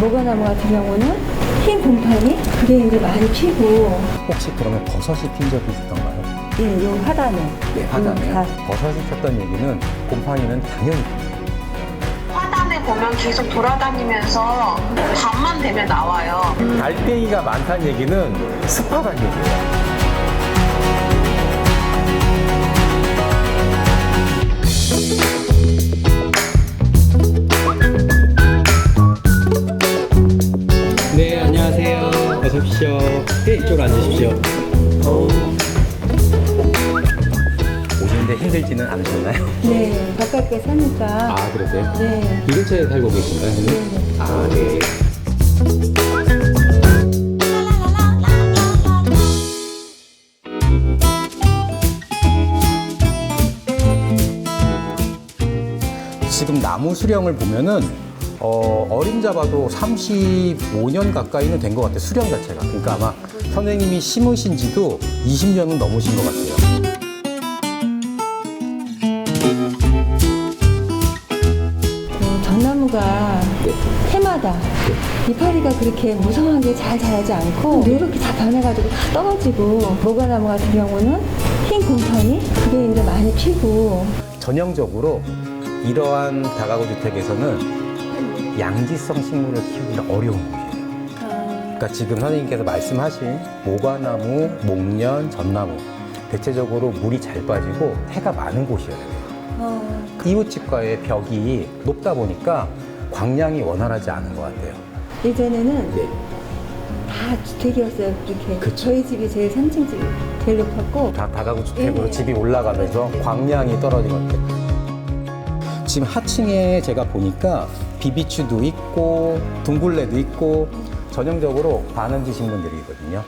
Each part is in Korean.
모과나무 같은 경우는 흰 곰팡이 그레이를 많이 피고 혹시 그러면 버섯이 핀 적이 있던가요? 예, 요 하단에 네, 하단에 다 버섯이 폈던 얘기는 곰팡이는 당연히. 화단에 보면 계속 돌아다니면서 밤만 되면 나와요. 달팽이가 많다는 얘기는 습하다는 얘기예요. 오십시오. 네, 이쪽으로 앉으십시오. 오시는데 힘들지는 않으셨나요? 네, 가깝게 사니까 아, 그러세요? 네. 이 근처에 살고 계신가요, 선생님? 네. 아, 네. 지금 나무 수령을 보면은 어, 어림잡아도 35년 가까이는 된 것 같아요. 수령 자체가. 그러니까 아마 선생님이 심으신 지도 20년은 넘으신 것 같아요. 그 전나무가 네. 해마다 이파리가 그렇게 무성하게 잘 자라지 않고 이렇게 다 변해가지고 다 떨어지고 모과나무 같은 경우는 흰 곰팡이 그레이를 많이 피고 전형적으로 이러한 다가구 주택에서는 양지성 식물을 키우기가 어려운 곳이에요. 그러니까 지금 선생님께서 말씀하신 모과나무, 목련, 전나무 대체적으로 물이 잘 빠지고 해가 많은 곳이어야 돼요. 어, 이웃집과의 벽이 높다 보니까 광량이 원활하지 않은 것 같아요. 예전에는 네. 다 주택이었어요. 이렇게 그쵸. 저희 집이 제일 3층 집이 제일 높았고 다 다가구 주택으로 예. 집이 올라가면서 광량이 떨어진 것 같아요. 지금 하층에 제가 보니까 비비추도 있고 둥글레도 있고 전형적으로 반은지 식물들이거든요.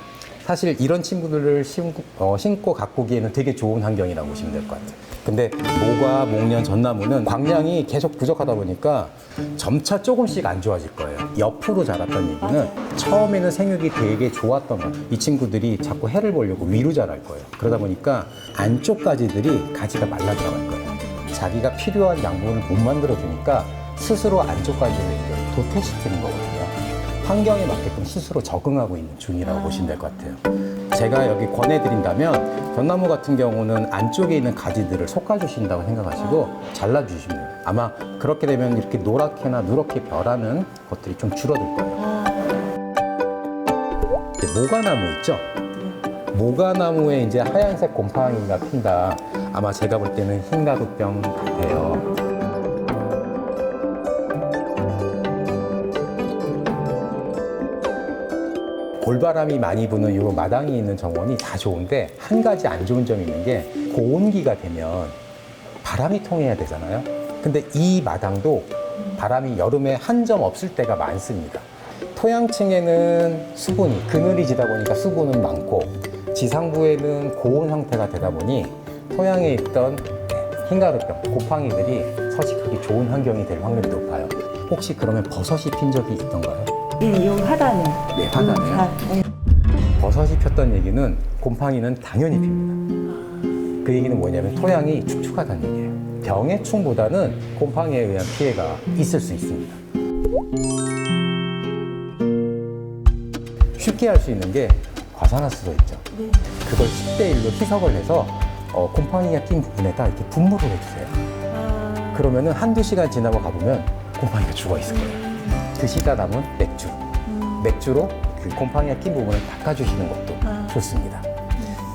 사실 이런 친구들을 심고, 어, 심고 가꾸기에는 되게 좋은 환경이라고 보시면 될 것 같아요. 근데 모과, 목련, 전나무는 광량이 계속 부족하다 보니까 점차 조금씩 안 좋아질 거예요. 옆으로 자랐던 얘기는. 처음에는 생육이 되게 좋았던 거예요. 이 친구들이 자꾸 해를 보려고 위로 자랄 거예요. 그러다 보니까 안쪽 가지들이 가지가 말라 들어갈 거예요. 자기가 필요한 양분을 못 만들어 주니까 스스로 안쪽 가지를 이제 도태시키는 거거든요. 환경에 맞게끔 스스로 적응하고 있는 중이라고 아. 보시면 될 것 같아요. 제가 여기 권해드린다면 전나무 같은 경우는 안쪽에 있는 가지들을 솎아주신다고 생각하시고 잘라주시면 돼요. 아마 그렇게 되면 이렇게 노랗게나 누렇게 변하는 것들이 좀 줄어들 거예요. 아, 이제 모과나무 있죠? 모과나무에 이제 하얀색 곰팡이가 핀다. 아마 제가 볼 때는 흰가루병 같아요. 골바람이 많이 부는 이 마당이 있는 정원이 다 좋은데 한 가지 안 좋은 점이 있는 게 고온기가 되면 바람이 통해야 되잖아요. 근데 이 마당도 바람이 여름에 한 점 없을 때가 많습니다. 토양층에는 수분이 그늘이 지다 보니까 수분은 많고 지상부에는 고온 상태가 되다 보니 토양에 있던 흰가루병, 곰팡이들이 서식하기 좋은 환경이 될 확률이 높아요. 혹시 그러면 버섯이 핀 적이 있던가요? 예, 요 하단에 네, 하단에. 음, 다, 예. 버섯이 폈던 얘기는 곰팡이는 당연히 핍니다. 그 얘기는 뭐냐면 토양이 축축하다는 얘기예요. 병의 충보다는 곰팡이에 의한 피해가 있을 수 있습니다. 쉽게 할 수 있는 게 과산화수소 있죠. 네. 그걸 10대 1로 희석을 해서 어, 곰팡이가 낀 부분에다 이렇게 분무를 해주세요. 아, 그러면은 한두 시간 지나고 가보면 곰팡이가 죽어 있을 거예요. 드시다 남은 맥주. 음, 맥주로 그 곰팡이가 낀 부분을 닦아주시는 것도 아. 좋습니다.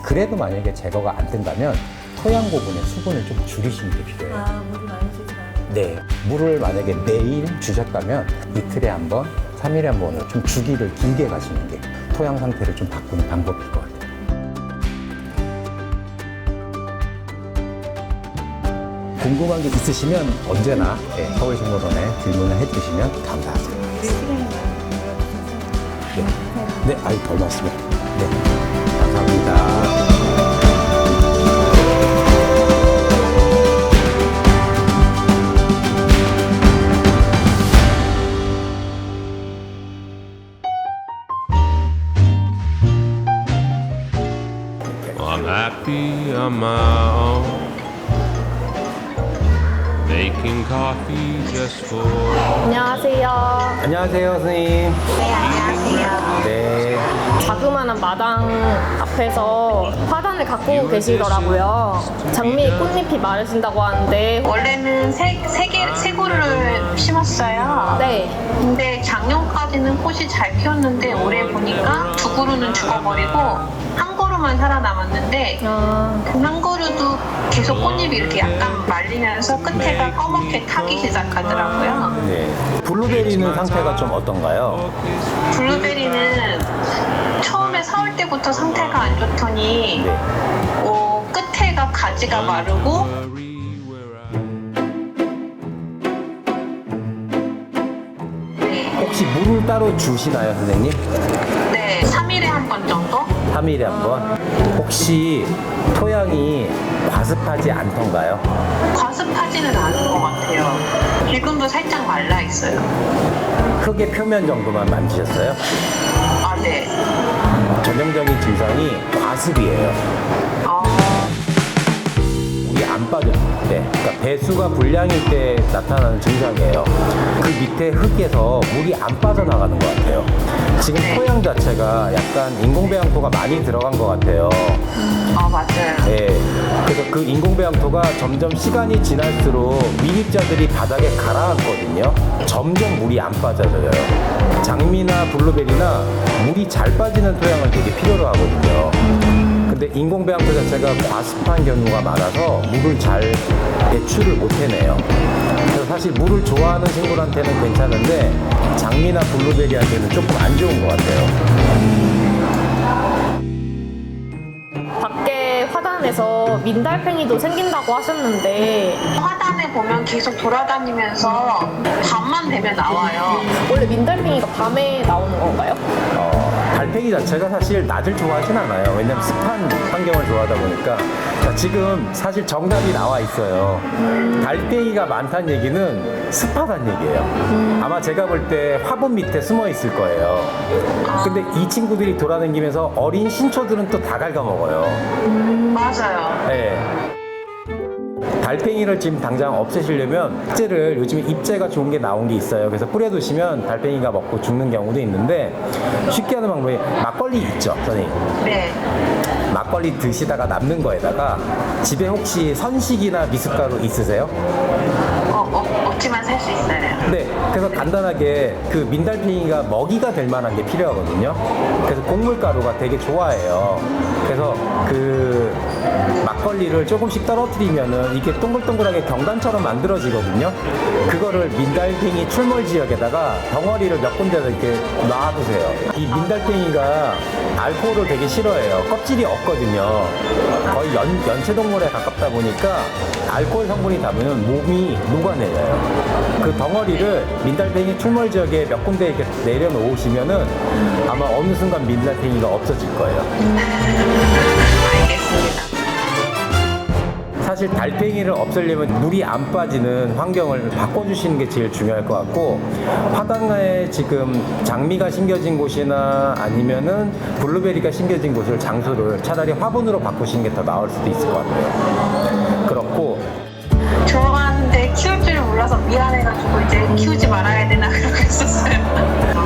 그래도 만약에 제거가 안 된다면 토양 부분의 수분을 좀 줄이시는 게 필요해요. 아, 물이 많이 주지 말아요. 네. 물을 만약에 매일 주셨다면 이틀에 한 번, 3일에 한 번을 좀 주기를 길게 가시는 게 토양 상태를 좀 바꾸는 방법일 것 같아요. 궁금한 게 있으시면 언제나 네, 서울식물원에 질문을 해주시면 감사하겠습니다. 네, 시간이 많이 들어주 안녕하세요. 안녕하세요, 선생님. 네, 안녕하세요. 네. 자그마한 마당 앞에서 화단을 갖고 계시더라고요. 장미에 꽃잎이 마르신다고 하는데, 원래는 세, 세 개, 세 그루를 심었어요. 네. 근데 작년까지는 꽃이 잘 피었는데 올해 보니까 두 그루는 죽어버리고 한 그루만 살아남았는데 아, 그한 그루도 계속 꽃잎이 이렇게 약간 말리면서 끝에가 검게 타기 시작하더라고요. 네. 블루베리는 상태가 좀 어떤가요? 블루베리는 처음에 사올 때부터 상태가 안 좋더니 네. 어, 끝에가 가지가 마르고 네, 혹시 물을 따로 주시나요, 선생님? 네 3일에 한 번? 3일에 한 번? 혹시 토양이 과습하지 않던가요? 과습하지는 않은 것 같아요. 지금도 살짝 말라 있어요. 흙의 표면 정도만 만지셨어요? 아, 네. 전형적인 증상이 과습이에요. 어, 물이 안 빠질 때, 그러니까 배수가 불량일 때 나타나는 증상이에요. 그 밑에 흙에서 물이 안 빠져나가는 것 같아요. 지금 토양 자체가 약간 인공배양토가 많이 들어간 것 같아요. 어, 맞아요. 예. 그래서 그 인공배양토가 점점 시간이 지날수록 미립자들이 바닥에 가라앉거든요. 점점 물이 안 빠져져요. 장미나 블루베리나 물이 잘 빠지는 토양을 되게 필요로 하거든요. 근데 인공배양토 자체가 과습한 경우가 많아서 물을 잘 배출을 못 해내요. 그래서 사실 물을 좋아하는 식물한테는 괜찮은데 장미나 블루베리한테는 조금 안 좋은 것 같아요. 밖에 화단에서 민달팽이도 생긴다고 하셨는데, 화단에 보면 계속 돌아다니면서 밤만 되면 나와요. 원래 민달팽이가 밤에 나오는 건가요? 어, 달 팽이 자체가 사실 낮을 좋아하진 않아요. 왜냐면 습한 환경을 좋아하다 보니까. 자, 지금 사실 정답이 나와 있어요. 달팽이가 많다는 얘기는 습하다는 얘기예요. 아마 제가 볼 때 화분 밑에 숨어 있을 거예요. 근데 이 친구들이 돌아다니면서 어린 신초들은 또 다 갉아먹어요. 맞아요. 네. 달팽이를 지금 당장 없애시려면 입재를 요즘에 입재가 좋은 게 나온 게 있어요. 그래서 뿌려두시면 달팽이가 먹고 죽는 경우도 있는데 쉽게 하는 방법이 막걸리 있죠, 선생님. 네. 막걸리 드시다가 남는 거에다가 집에 혹시 선식이나 미숫가루 있으세요? 어, 어, 없지만 살 수 있어요. 네, 그래서 간단하게 그 민달팽이가 먹이가 될 만한 게 필요하거든요. 그래서 곡물가루가 되게 좋아해요. 그래서 그 막걸리를 조금씩 떨어뜨리면은 이게 동글동글하게 경단처럼 만들어지거든요. 그거를 민달팽이 출몰 지역에다가 덩어리를 몇 군데다 이렇게 놔두세요. 이 민달팽이가 알코올을 되게 싫어해요. 껍질이 없거든요. 거의 연, 연체동물에 가깝다 보니까 알코올 성분이 닿으면 몸이 녹아내려요. 그 덩어리를 민달팽이 출몰 지역에 몇 군데 이렇게 내려놓으시면은 아마 어느 순간 민달팽이가 없어질 거예요. 알겠습니다. 사실 달팽이를 없애려면 물이 안 빠지는 환경을 바꿔주시는 게 제일 중요할 것 같고 화단가에 지금 장미가 심겨진 곳이나 아니면은 블루베리가 심겨진 곳을 장소를 차라리 화분으로 바꾸시는 게 더 나을 수도 있을 것 같아요. 그렇고 좋아하는데 키울 줄 몰라서 미안해가지고 이제 키우지 말아야 되나 그러고 있었어요.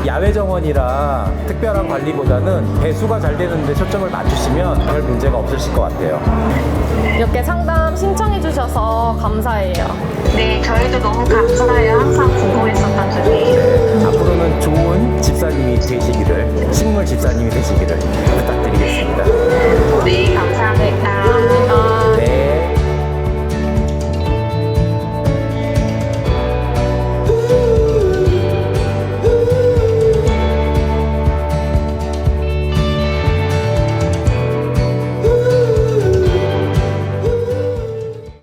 야외 정원이라 특별한 관리보다는 배수가 잘 되는데 초점을 맞추시면 별 문제가 없으실 것 같아요. 이렇게 상담 신청해 주셔서 감사해요. 네, 저희도 너무 감사해요. 항상 궁금했었던 점이에요. 앞으로는 좋은 집사님이 되시기를, 식물 집사님이 되시기를 부탁드리겠습니다. 네, 감사합니다.